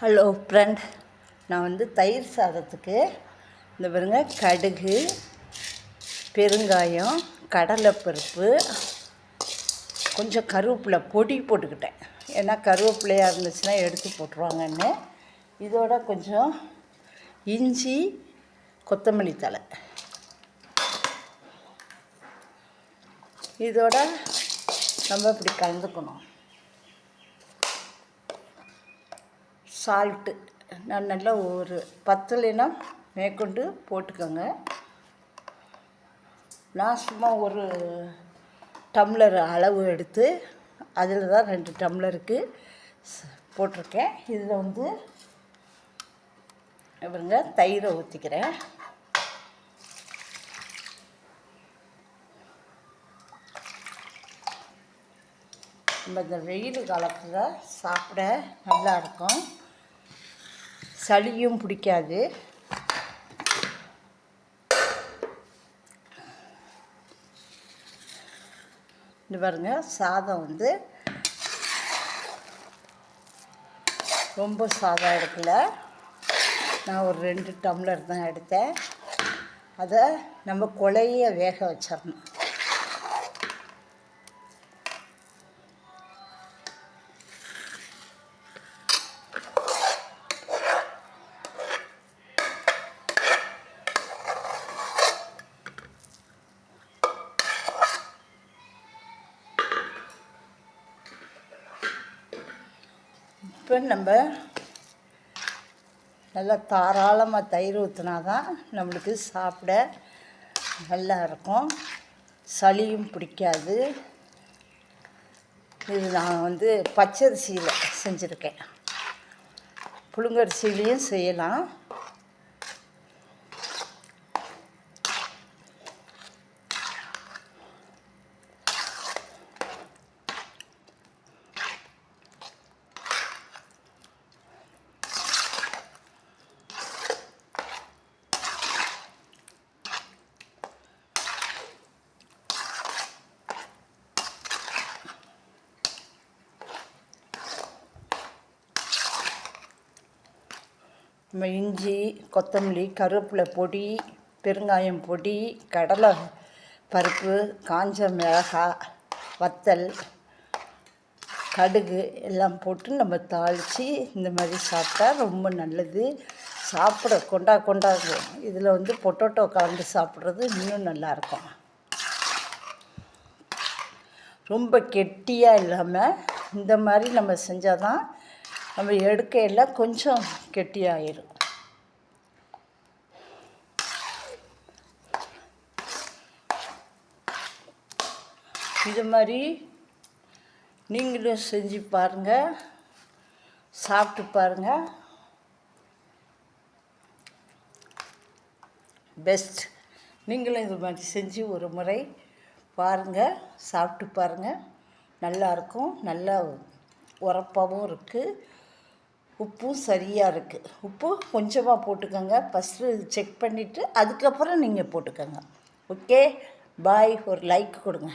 Hello friend நான் வந்து தயிர் சாதத்துக்கு இந்த பாருங்க கடுகு பெருங்காயம் கடலைப்பருப்பு கொஞ்சம் கருவேப்பிலை பொடி போட்டுக்கிட்டேன். ஏன்னா கருவேப்பிலையாக இருந்துச்சுன்னா எடுத்து போட்டுருவாங்கன்னு. இதோட கொஞ்சம் இஞ்சி கொத்தமல்லி தழை. இதோட நம்ம இப்படி கலந்துக்கணும். சால்ட்டு நான் நல்லா ஒரு பத்துலைனா மேற்கொண்டு போட்டுக்கோங்க. நான் சும்மா ஒரு டம்ளர் அளவு எடுத்து அதில் தான் ரெண்டு டம்ளருக்கு போட்டிருக்கேன். இதில் வந்து இவருங்க தயிரை ஊற்றிக்கிறேன் நம்ம இந்த வெயில் காலத்தில் சாப்பிட நல்லா இருக்கும். சளியும் பிடிக்காது. இது பாருங்க சாதம் வந்து ரொம்ப சாதம் எடுக்கல. நான் ஒரு ரெண்டு டம்ளர் தான் எடுத்தேன். அதை நம்ம கொலையை வேக வச்சிடணும் இப்போ நம்ம நல்லா தாராளமாக தயிர் ஊற்றினா தான் நம்மளுக்கு சாப்பிட நல்லா இருக்கும். சளியும் பிடிக்காது. இது நான் வந்து பச்சரிசியில் செஞ்சுருக்கேன். புழுங்கரிசிலையும் செய்யலாம். நம்ம இஞ்சி கொத்தமல்லி கருவேப்பிலை பொடி பெருங்காயம் பொடி கடலை பருப்பு காஞ்ச மிளகாய் வத்தல் கடுகு எல்லாம் போட்டு நம்ம தாளித்து இந்த மாதிரி சாப்பிட்டா ரொம்ப நல்லது. சாப்பிட கொண்டா கொண்டாடுவோம் இதில் வந்து பொட்டோட்டோ கலந்து சாப்பிட்றது இன்னும் நல்லாயிருக்கும் ரொம்ப கெட்டியாக இல்லாமல் இந்த மாதிரி நம்ம செஞ்சால் தான் நம்ம எடுக்கையில் கொஞ்சம் கெட்டியாயிரும். இது மாதிரி நீங்களும் செஞ்சு பாருங்கள் சாப்பிட்டு பாருங்கள் பெஸ்ட் நீங்களும் இது மாதிரி செஞ்சு ஒரு முறை பாருங்கள் சாப்பிட்டு பாருங்கள் நல்லாயிருக்கும் நல்லா உரப்பாகவும் இருக்குது உப்பும் சரியாக இருக்குது உப்பு கொஞ்சமாக போட்டுக்கோங்க. ஃபஸ்ட்டு செக் பண்ணிவிட்டு அதுக்கப்புறம் நீங்கள் போட்டுக்கோங்க. ஓகே பாய் ஒரு லைக் கொடுங்க.